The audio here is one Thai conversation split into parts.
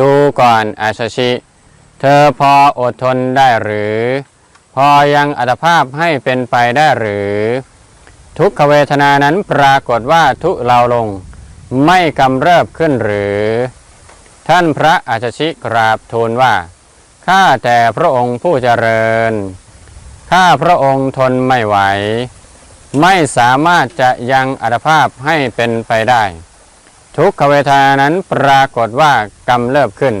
ดูก่อนอาชชิ เธอพออดทนได้หรือ พอยังอัตภาพให้เป็นไปได้หรือ ทุกขเวทนานั้นปรากฏว่าทุเลาลง ไม่กำเริบขึ้นหรือ ท่านพระอาชชิกราบทูลว่า ข้าแต่พระองค์ผู้เจริญ ข้าพระองค์ทนไม่ไหว ไม่สามารถจะยังอัตภาพให้เป็นไปได้ ทุกขเวทนานั้นปรากฏว่ากำเริบขึ้น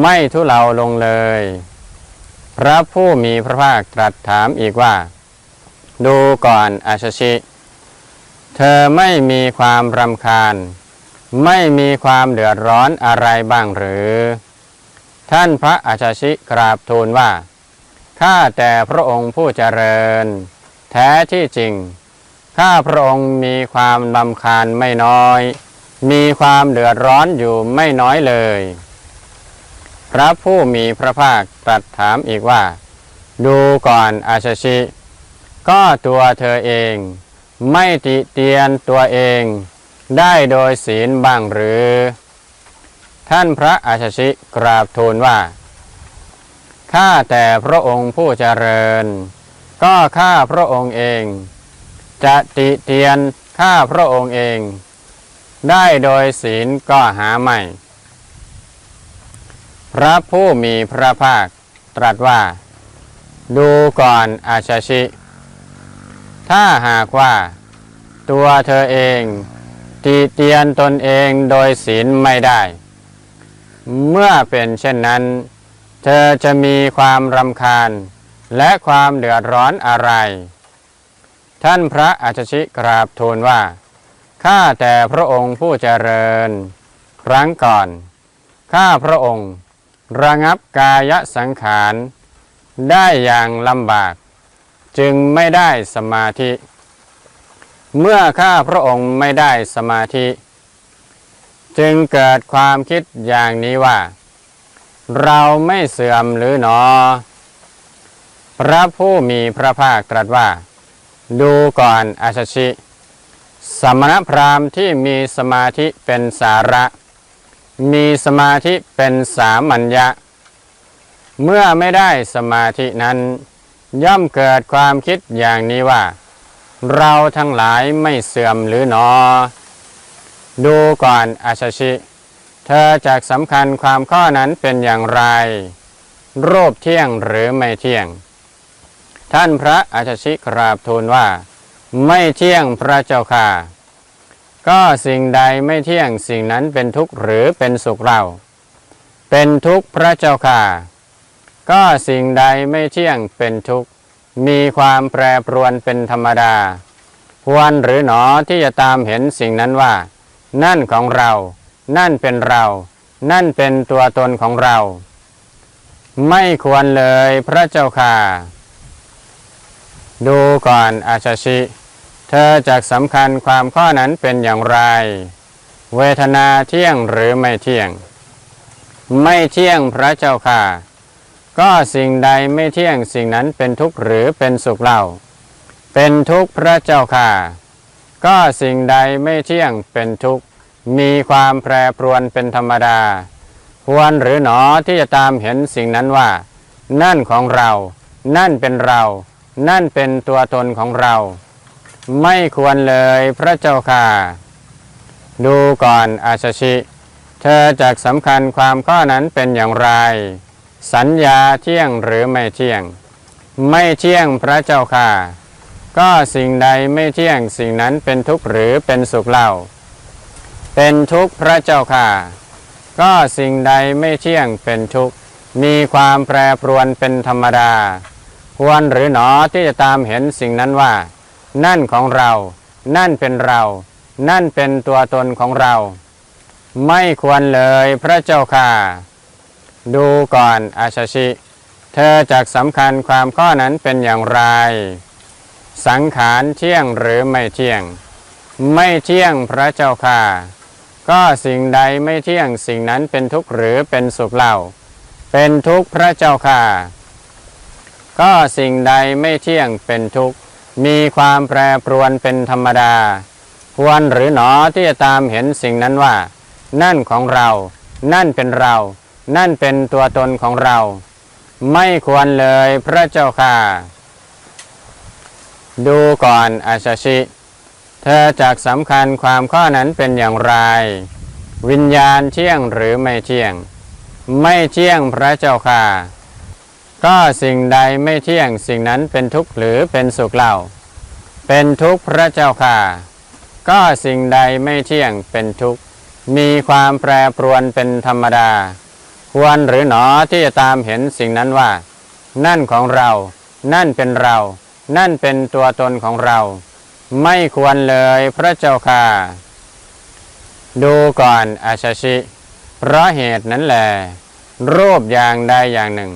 ไม่ทุเลาลงเลย พระผู้มีพระภาคตรัสถามอีกว่า ดูก่อนอาชชิ เธอไม่มีความรำคาญ ไม่มีความเดือดร้อนอะไรบ้างหรือ ท่านพระอาชชิกราบทูลว่าข้าแต่พระองค์ผู้เจริญ แท้ที่จริงข้าพระองค์มีความลำคาญไม่น้อย มีความเดือดร้อนอยู่ไม่น้อยเลย พระผู้มีพระภาคตรัสถามอีกว่า ดูก่อนอาชชิ ก็ตัวเธอเอง ไม่ติเตียนตัวเอง ได้โดยศีลบ้างหรือ ท่านพระอาชชิกราบทูลว่าข้าแต่พระองค์ผู้เจริญ ก็ข้าพระองค์เอง จะติเตียนข้าพระองค์เอง ได้โดยศีลก็หาไม่ พระผู้มีพระภาคตรัสว่า ดูก่อนอาชาชิ ถ้าหากว่า ตัวเธอเองติเตียนตนเองโดยศีลไม่ได้ เมื่อเป็นเช่นนั้น เธอจะมีความรำคาญและความเดือดร้อนอะไร ท่านพระอาชชิกราบทูลว่า ข้าแต่พระองค์ผู้เจริญ ครั้งก่อน ข้าพระองค์ ระงับกายสังขาร ได้อย่างลำบาก จึงไม่ได้สมาธิ เมื่อข้าพระองค์ไม่ได้สมาธิ จึงเกิดความคิดอย่างนี้ว่า เราไม่เสื่อมหรือหนอ พระผู้มีพระภาคตรัสว่า ดูก่อนอาชชิ สมณพราหมณ์ที่มีสมาธิเป็นสาระ มีสมาธิเป็นสามัญญะ เมื่อไม่ได้สมาธินั้น ย่อมเกิดความคิดอย่างนี้ว่า เราทั้งหลายไม่เสื่อมหรือหนอ ดูก่อนอาชชิ เธอจากสำคัญความข้อนั้นเป็นอย่างไร รูปเที่ยงหรือไม่เที่ยง ท่านพระอาชชิกราบทูลว่า ไม่เที่ยงพระเจ้าค่ะ ก็สิ่งใดไม่เที่ยงสิ่งนั้นเป็นทุกข์หรือเป็นสุขเรา เป็นทุกข์พระเจ้าค่ะ ก็สิ่งใดไม่เที่ยงเป็นทุกข์มีความแปรปรวนเป็นธรรมดา ควรหรือหนอที่จะตามเห็นสิ่งนั้นว่า นั่นของเรา นั่นเป็นเรา นั่นเป็นตัวตนของเรา ไม่ควรเลยพระเจ้าค่ะ ดูก่อนอาชาชิ เธอจากสำคัญความข้อนั้นเป็นอย่างไร เวทนาเที่ยงหรือไม่เที่ยง ไม่เที่ยงพระเจ้าค่ะ ก็สิ่งใดไม่เที่ยงสิ่งนั้นเป็นทุกข์หรือเป็นสุขเล่า เป็นทุกข์พระเจ้าค่ะ ก็สิ่งใดไม่เที่ยงเป็นทุกข์มีความแปรปรวนเป็นธรรมดา ควรหรือหนอที่จะตามเห็นสิ่งนั้นว่า นั่นของเรา นั่นเป็นเรา นั่นเป็นตัวตนของเรา ไม่ควรเลยพระเจ้าค่ะ ดูก่อนอาชชิ เธอจากสำคัญความข้อนั้นเป็นอย่างไร สัญญาเที่ยงหรือไม่เที่ยง ไม่เที่ยงพระเจ้าค่ะ ก็สิ่งใดไม่เที่ยงสิ่งนั้นเป็นทุกข์หรือเป็นสุขเล่า เป็นทุกข์พระเจ้าค่ะ ก็สิ่งใดไม่เที่ยงเป็นทุกข์มีความแปรปรวนเป็นธรรมดา ควรหรือหนอที่จะตามเห็นสิ่งนั้นว่า นั่นของเรา นั่นเป็นเรา นั่นเป็นตัวตนของเรา ไม่ควรเลยพระเจ้าค่ะ ดูก่อนอาชาชิ เธอจากสำคัญความข้อนั้นเป็นอย่างไร สังขารเที่ยงหรือไม่เที่ยง ไม่เที่ยงพระเจ้าค่ะ ก็สิ่งใดไม่เที่ยงสิ่งนั้นเป็นทุกข์หรือเป็นสุขเล่า เป็นทุกข์พระเจ้าค่ะ ก็สิ่งใดไม่เที่ยงเป็นทุกข์ มีความแปรปรวนเป็นธรรมดา ควรหรือหนอที่จะตามเห็นสิ่งนั้นว่า นั่นของเรา นั่นเป็นเรา นั่นเป็นตัวตนของเรา ไม่ควรเลยพระเจ้าค่ะ ดูก่อนอาชาชิ เธอจากสำคัญความข้อนั้นเป็นอย่างไร วิญญาณเที่ยงหรือไม่เที่ยง ไม่เที่ยงพระเจ้าค่ะ ก็สิ่งใดไม่เที่ยงสิ่งนั้นเป็นทุกข์หรือเป็นสุขเล่า เป็นทุกข์พระเจ้าค่ะ ก็สิ่งใดไม่เที่ยงเป็นทุกข์ มีความแปรปรวนเป็นธรรมดา ควรหรือหนอที่จะตามเห็นสิ่งนั้นว่า นั่นของเรา นั่นเป็นเรา นั่นเป็นตัวตนของเรา ไม่ควรเลยพระเจ้าค่ะ ดูก่อนอาชาชิ เพราะเหตุนั้นแหละรูปอย่างใดอย่างหนึ่ง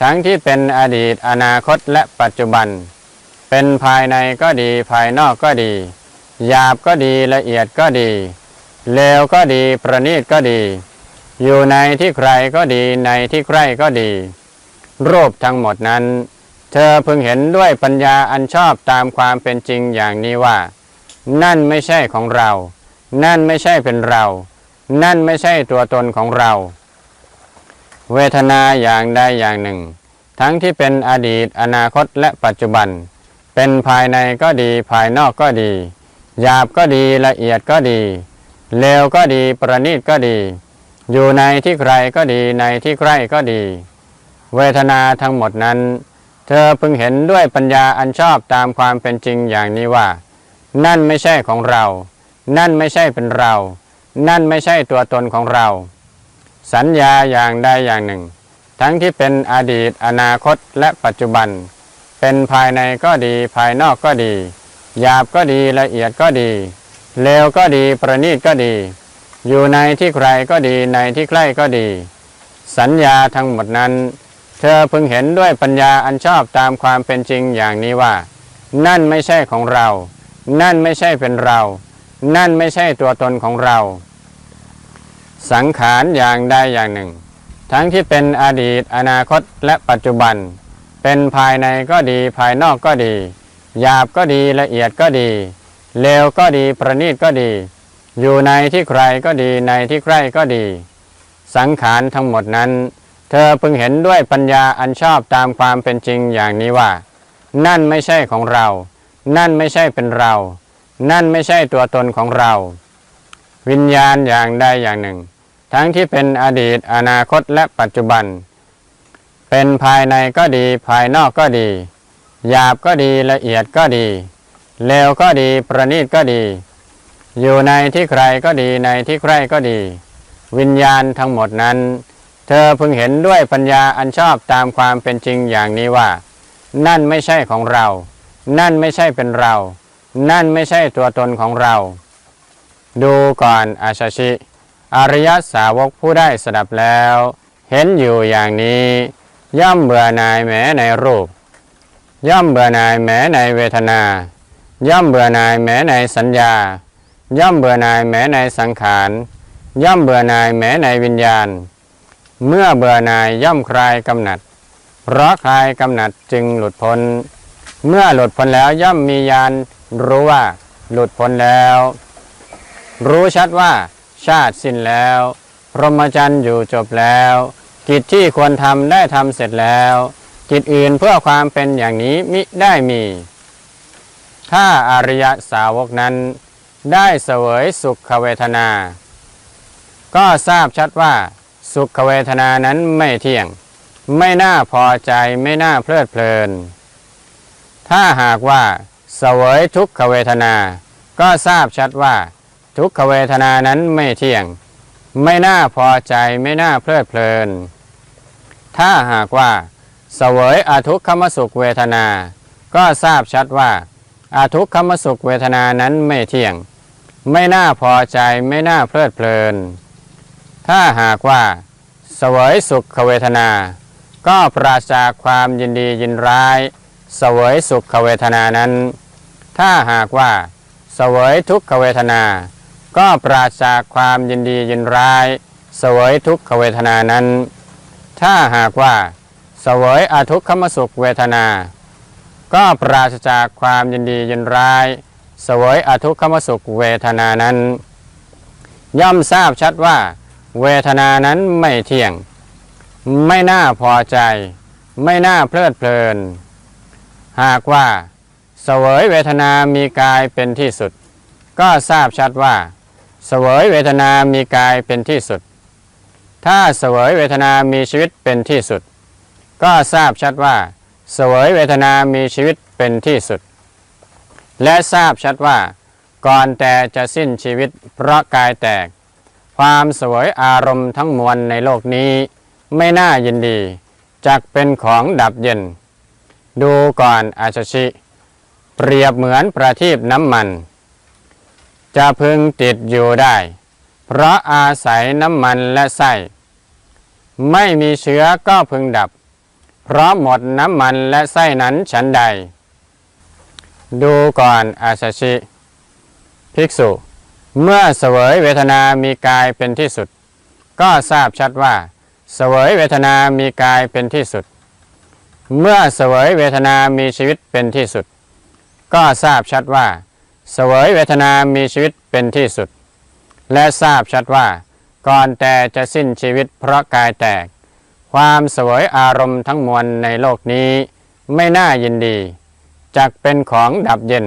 ทั้งที่เป็นอดีตอนาคตและปัจจุบัน เป็นภายในก็ดีภายนอกก็ดี หยาบก็ดีละเอียดก็ดี เลวก็ดีประณีตก็ดี อยู่ในที่ใครก็ดีในที่ใกล้ก็ดี รูปทั้งหมดนั้น เธอพึงเห็นด้วยปัญญาอันชอบตามความเป็นจริงอย่างนี้ว่า นั่นไม่ใช่ของเรา นั่นไม่ใช่เป็นเรา นั่นไม่ใช่ตัวตนของเรา เวทนาอย่างใดอย่างหนึ่ง ทั้งที่เป็นอดีตอนาคตและปัจจุบัน เป็นภายในก็ดีภายนอกก็ดี หยาบก็ดีละเอียดก็ดีเลวก็ดีประณีตก็ดี อยู่ในที่ใครก็ดีในที่ใกล้ก็ดี เวทนาทั้งหมดนั้น เธอพึงเห็นด้วยปัญญาอันชอบตามความเป็นจริงอย่างนี้ว่า นั่นไม่ใช่ของเรา นั่นไม่ใช่เป็นเรา นั่นไม่ใช่ตัวตนของเรา สัญญาอย่างใดอย่างหนึ่ง ทั้งที่เป็นอดีตอนาคตและปัจจุบัน เป็นภายในก็ดีภายนอกก็ดี หยาบก็ดีละเอียดก็ดีเลวก็ดีประณีตก็ดี อยู่ในที่ใครก็ดีในที่ใกล้ก็ดี สัญญาทั้งหมดนั้น เธอพึงเห็นด้วยปัญญาอันชอบตามความเป็นจริงอย่างนี้ว่า นั่นไม่ใช่ของเรา นั่นไม่ใช่เป็นเรา นั่นไม่ใช่ตัวตนของเรา สังขารอย่างใดอย่างหนึ่ง ทั้งที่เป็นอดีตอนาคตและปัจจุบัน เป็นภายในก็ดีภายนอกก็ดี หยาบก็ดีละเอียดก็ดี เลวก็ดีประณีตก็ดี อยู่ในที่ใครก็ดีในที่ใกล้ก็ดี สังขารทั้งหมดนั้น เธอพึงเห็นด้วยปัญญาอันชอบตามความเป็นจริงอย่างนี้ว่า นั่นไม่ใช่ของเรา นั่นไม่ใช่เป็นเรา นั่นไม่ใช่ตัวตนของเรา วิญญาณอย่างใดอย่างหนึ่ง ทั้งที่เป็นอดีตอนาคตและปัจจุบัน เป็นภายในก็ดีภายนอกก็ดี หยาบก็ดีละเอียดก็ดีเลวก็ดีประณีตก็ดี อยู่ในที่ใครก็ดีในที่ใครก็ดี วิญญาณทั้งหมดนั้น เธอพึงเห็นด้วยปัญญาอันชอบตามความเป็นจริงอย่างนี้ว่า นั่นไม่ใช่ของเรา นั่นไม่ใช่เป็นเรา นั่นไม่ใช่ตัวตนของเรา ดูก่อนอาชาชิ อริยสาวกผู้ได้สดับแล้ว เห็นอยู่อย่างนี้ ย่อมเบื่อหน่ายแม้ในรูป ย่อมเบื่อหน่ายแม้ในเวทนา ย่อมเบื่อหน่ายแม้ในสัญญา ย่อมเบื่อหน่ายแม้ในสังขาร ย่อมเบื่อหน่ายแม้ในวิญญาณ เมื่อเบื่อหน่ายย่อมคลายกำหนัด เพราะคลายกำหนัดจึงหลุดพ้น เมื่อหลุดพ้นแล้วย่อมมีญาณรู้ว่าหลุดพ้นแล้ว รู้ชัดว่าชาติสิ้นแล้ว พรหมจรรย์อยู่จบแล้ว กิจที่ควรทำได้ทำเสร็จแล้ว กิจอื่นเพื่อความเป็นอย่างนี้มิได้มี ถ้าอริยสาวกนั้น ได้เสวยสุขเวทนา ก็ทราบชัดว่า สุขเวทนานั้นไม่เที่ยง ไม่น่าพอใจไม่น่าเพลิดเพลิน ถ้าหากว่าเสวยทุกขเวทนา ก็ทราบชัดว่า ทุกขเวทนานั้นไม่เที่ยง ไม่น่าพอใจไม่น่าเพลิดเพลิน ถ้าหากว่าเสวยอาทุกขมสุขเวทนา ก็ทราบชัดว่าอาทุกขมสุขเวทนานั้นไม่เที่ยง ไม่น่าพอใจไม่น่าเพลิดเพลิน ถ้าหากว่าเสวยสุขเวทนา ก็ปราศจากความยินดียินร้ายเสวยสุขเวทนานั้น ถ้าหากว่าเสวยทุกขเวทนา ก็ปราศจากความยินดียินร้ายเสวยทุกขเวทนานั้น ถ้าหากว่าเสวยอทุกขมสุขเวทนา ก็ปราศจากความยินดียินร้ายเสวยอทุกขมสุขเวทนานั้น ย่อมทราบชัดว่า เวทนานั้นไม่เที่ยง ไม่น่าพอใจ ไม่น่าเพลิดเพลิน หากว่าเสวยเวทนามีกายเป็นที่สุด ก็ทราบชัดว่า เสวยเวทนามีกายเป็นที่สุด ถ้าเสวยเวทนามีชีวิตเป็นที่สุด ก็ทราบชัดว่า เสวยเวทนามีชีวิตเป็นที่สุด และทราบชัดว่า ก่อนแต่จะสิ้นชีวิตเพราะกายแตก ความเสวยอารมณ์ทั้งมวลในโลกนี้ไม่น่ายินดีจักเป็นของดับเย็น ดูก่อนอาชชิ เปรียบเหมือนประทีปน้ำมัน จะพึงติดอยู่ได้ เพราะอาศัยน้ำมันและไส้ ไม่มีเชื้อก็พึงดับ เพราะหมดน้ำมันและไส้นั้นฉันใด ดูก่อนอาชชิ ภิกษุ เมื่อเสวยเวทนามีกายเป็นที่สุด ก็ทราบชัดว่า เสวยเวทนามีกายเป็นที่สุด เมื่อเสวยเวทนามีชีวิตเป็นที่สุด ก็ทราบชัดว่า สวยเวทนามีชีวิตเป็นที่สุด และทราบชัดว่า ก่อนแต่จะสิ้นชีวิตเพราะกายแตก ความสวยอารมณ์ทั้งมวลในโลกนี้ ไม่น่ายินดีจักเป็นของดับเย็น